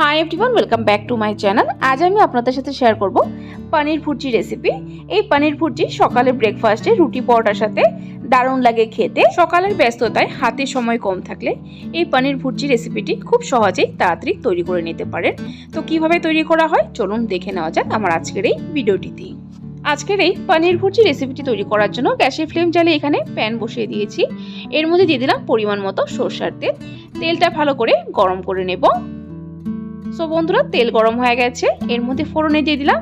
Hi everyone welcome back to my channel আজ আমি আপনাদের সাথে শেয়ার করব পানির ভুর্জি রেসিপি এই পানির ভুর্জি সকালে ব্রেকফাস্টে রুটি পরোটার সাথে দারুণ লাগে খেতে। সকালের ব্যস্ততায় হাতে সময় কম থাকলে এই পানির ভুর্জি রেসিপিটি খুব সহজেই তাড়াতাড়ি তৈরি করে নিতে পারেন। তো কীভাবে তৈরি করা হয়? চলুন দেখে নেওয়া যাক আমার আজকের এই ভিডিওটিতে। আজকের এই পানির ভুর্জি রেসিপিটি তৈরি করার জন্য গ্যাসের ফ্লেম জ্বালিয়ে এখানে প্যান বসিয়ে দিয়েছি। এর মধ্যে দিয়ে দিলাম পরিমাণ মতো সর্ষার তেল। তেলটা ভালো করে গরম করে নেব। সো বন্ধুরা, তেল গরম হয়ে গেছে। এর মধ্যে ফোড়নে দিয়ে দিলাম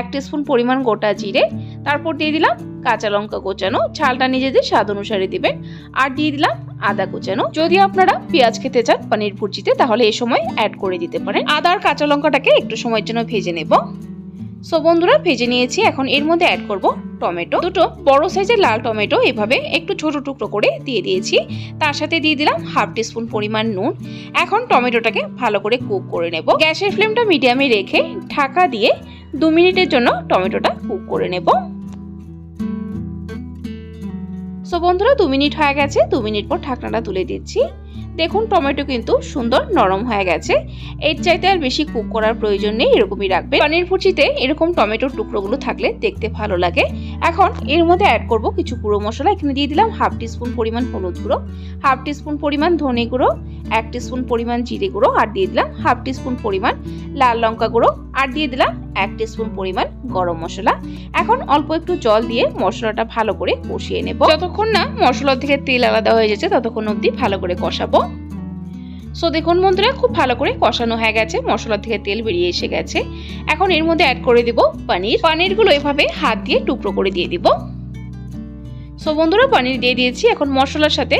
এক স্পুন পরিমাণ গোটা জিরে। তারপর দিয়ে দিলাম কাঁচা লঙ্কা কোচানো ঝালটা নিজেদের স্বাদ অনুসারে দিবেন। আর দিয়ে দিলাম আদা কোচানো যদি আপনারা পেঁয়াজ খেতে চান, পানির ভুর্জিতে, তাহলে এ সময় অ্যাড করে দিতে পারেন। আদা আর কাঁচা লঙ্কাটাকে একটু সময়ের জন্য ভেজে নেব। সো বন্ধুরা, ভেজে নিয়েছি। এখন এর মধ্যে অ্যাড করব টমেটো। দুটো বড় সাইজের লাল টমেটো এভাবে একটু ছোট টুকরো করে দিয়ে দিয়েছি। তার সাথে দিয়ে দিলাম হাফ টিস্পুন পরিমাণ নুন। এখন টমেটোটাকে ভালো করে কুক করে নেব। গ্যাসের ফ্লেমটা মিডিয়ামে রেখে ঢাকা দিয়ে দু মিনিটের জন্য টমেটোটা কুক করে নেব। সো বন্ধুরা, দু মিনিট হয়ে গেছে। দু মিনিট পর ঢাকনাটা তুলে দিচ্ছি। দেখুন, টমেটো কিন্তু সুন্দর নরম হয়ে গেছে। এর চাইতে আর বেশি কুক করার প্রয়োজন নেই, এরকমই রাখবে পানির ভুচিতে এরকম টমেটোর টুকরোগুলো থাকলে দেখতে ভালো লাগে। এখন এর মধ্যে অ্যাড করব কিছু গুঁড়ো মশলা। এখানে দিয়ে দিলাম হাফ টিস্পুন পরিমাণ হলুদ গুঁড়ো, হাফ টিস্পুন পরিমাণ ধনে গুঁড়ো এক টিস্পুন পরিমাণ জিরে গুঁড়ো আর দিয়ে দিলাম হাফ টিস্পুন পরিমাণ লাল লঙ্কা গুঁড়ো আর দিয়ে দিলাম এক টিস্পুন পরিমাণ গরম মশলা। এখন অল্প একটু জল দিয়ে মশলাটা ভালো করে কষিয়ে নেব। যতক্ষণ না মশলা থেকে তেল আলাদা হয়ে যাচ্ছে, ততক্ষণ অবধি ভালো করে কষাবো। সো দেখুন বন্ধুরা, খুব ভালো করে কষানো হয়ে গেছে মশলা থেকে তেল বেরিয়ে এসে গেছে। এখন এর মধ্যে অ্যাড করে দিব পানির। পানিরগুলো এভাবে হাত দিয়ে টুকরো করে দিয়ে দিব। সো বন্ধুরা, পানির দিয়ে দিয়েছি। এখন মশলার সাথে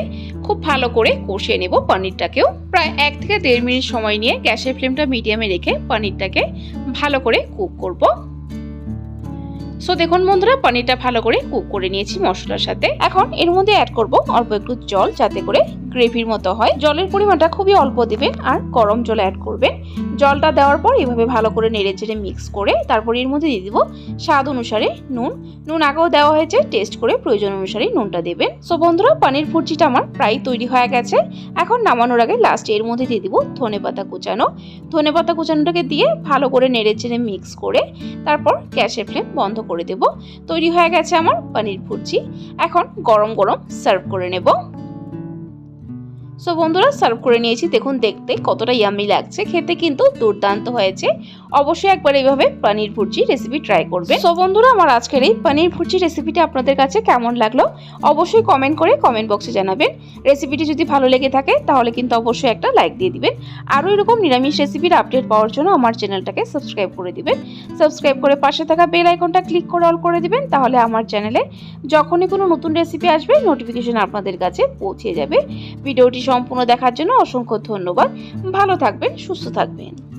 খুব ভালো করে কষিয়ে নেব পনিরটাকেও। প্রায় এক থেকে দেড় মিনিট সময় নিয়ে গ্যাসের ফ্লেমটা মিডিয়ামে রেখে পনিরটাকে ভালো করে কুক করব। সো দেখুন বন্ধুরা, পনিরটা ভালো করে কুক করে নিয়েছি মশলার সাথে। এখন এর মধ্যে অ্যাড করব অল্প একটু জল, যাতে করে গ্রেভির মতো হয়। জলের পরিমাণটা খুবই অল্প দিবেন আর গরম জল অ্যাড করবেন জলটা দেওয়ার পর এভাবে ভালো করে নেড়ে চেড়ে মিক্স করে তারপর এর মধ্যে দিয়ে দিব স্বাদ অনুসারে নুন। নুন আগেও দেওয়া হয়েছে টেস্ট করে প্রয়োজন অনুসারে নুনটা দেবেন। সো বন্ধুরা পানির ফুর্জিটা আমার প্রায় তৈরি হয়ে গেছে। এখন নামানোর আগে লাস্টে এর মধ্যে দিয়ে দিব ধনে পাতা কুচানো। ধনে পাতা কুচানোটাকে দিয়ে ভালো করে নেড়ে চেড়ে মিক্স করে তারপর গ্যাসের ফ্লেম বন্ধ করে দেব। তৈরি হয়ে গেছে আমার পানির ভুর্জি এখন গরম গরম সার্ভ করে নেব। সো বন্ধুরা সার্ভ করে নিয়েছি। দেখুন দেখতে কতটা ইয়ামি লাগছে। খেতে কিন্তু দুর্দান্ত হয়েছে। অবশ্যই একবার এইভাবে পানির ভুর্জি রেসিপি ট্রাই করবে সো বন্ধুরা, আমার আজকের এই পানির ভুর্জি রেসিপিটা আপনাদের কাছে কেমন লাগল অবশ্যই কমেন্ট করে কমেন্ট বক্সে জানাবেন। রেসিপিটি যদি ভালো লেগে থাকে, তাহলে কিন্তু অবশ্যই একটা লাইক দিয়ে দিবেন। আরও এরকম নিরামিষ রেসিপির আপডেট পাওয়ার জন্য আমার চ্যানেলটাকে সাবস্ক্রাইব করে দিবেন। সাবস্ক্রাইব করে পাশে থাকা বেল আইকনটা ক্লিক করে অল করে দিবেন, তাহলে আমার চ্যানেলে যখনই কোনো নতুন রেসিপি আসবে নোটিফিকেশন আপনাদের কাছে পৌঁছে যাবে। ভিডিওটি সম্পূর্ণ দেখার জন্য অসংখ্য ধন্যবাদ। ভালো থাকবেন, সুস্থ থাকবেন।